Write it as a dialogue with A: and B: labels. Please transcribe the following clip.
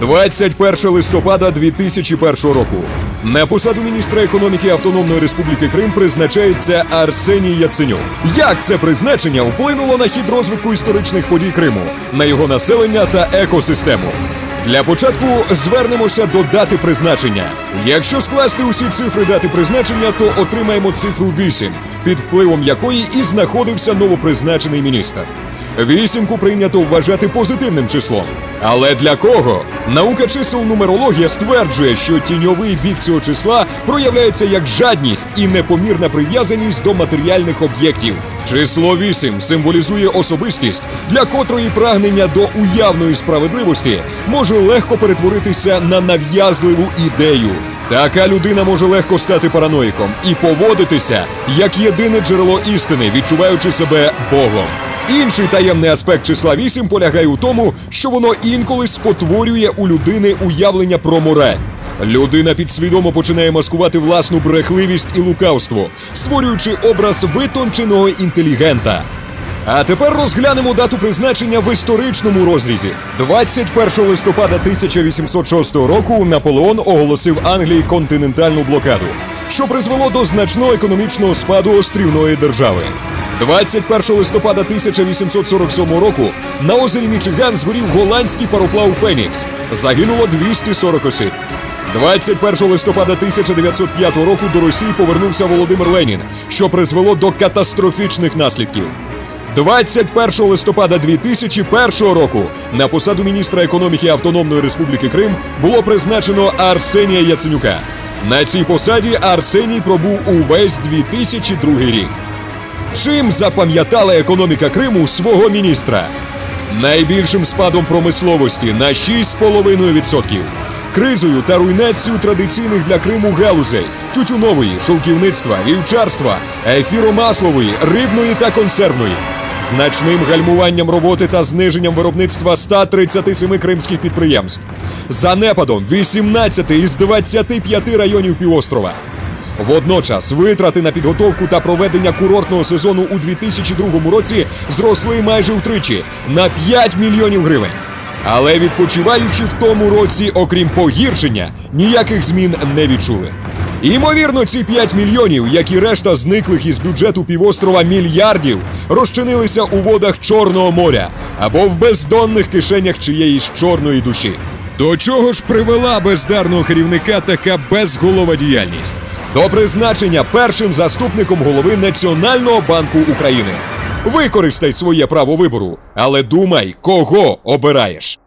A: 21 листопада 2001 року. На посаду міністра економіки Автономної Республіки Крим призначається Арсеній Яценюк. Як це призначення вплинуло на хід розвитку історичних подій Криму, на його населення та екосистему? Для початку звернемося до дати призначення. Якщо скласти усі цифри дати призначення, то отримаємо цифру 8, під впливом якої і знаходився новопризначений міністр. Вісімку прийнято вважати позитивним числом. Але для кого? Наука чисел нумерологія стверджує, що тіньовий бік цього числа проявляється як жадність і непомірна прив'язаність до матеріальних об'єктів. Число 8 символізує особистість, для котрої прагнення до уявної справедливості може легко перетворитися на нав'язливу ідею. Така людина може легко стати параноїком і поводитися як єдине джерело істини, відчуваючи себе Богом. Інший таємний аспект числа 8 полягає у тому, що воно інколи спотворює у людини уявлення про мораль. Людина підсвідомо починає маскувати власну брехливість і лукавство, створюючи образ витонченого інтелігента. А тепер розглянемо дату призначення в історичному розрізі. 21 листопада 1806 року Наполеон оголосив Англії континентальну блокаду, що призвело до значного економічного спаду острівної держави. 21 листопада 1847 року на озері Мічиган згорів голландський пароплав Фенікс. Загинуло 240 осіб. 21 листопада 1905 року до Росії повернувся Володимир Ленін, що призвело до катастрофічних наслідків. 21 листопада 2001 року на посаду міністра економіки Автономної Республіки Крим було призначено Арсенія Яценюка. На цій посаді Арсеній пробув увесь 2002 рік. Чим запам'ятала економіка Криму свого міністра? Найбільшим спадом промисловості на 6,5%. Кризою та руйнацією традиційних для Криму галузей тютюнової, шовківництва, вівчарства, ефіромаслової, рибної та консервної. Значним гальмуванням роботи та зниженням виробництва 137 кримських підприємств. Занепадом 18 із 25 районів півострова. Водночас витрати на підготовку та проведення курортного сезону у 2002 році зросли майже втричі на 5 мільйонів гривень. Але відпочиваючи в тому році, окрім погіршення, ніяких змін не відчули. Імовірно, ці 5 мільйонів, як і решта зниклих із бюджету півострова мільярдів, розчинилися у водах Чорного моря або в бездонних кишенях чиєїсь чорної душі. До чого ж привела бездарного керівника така безголова діяльність? До призначення першим заступником голови Національного банку України. Використай своє право вибору, але думай, кого обираєш.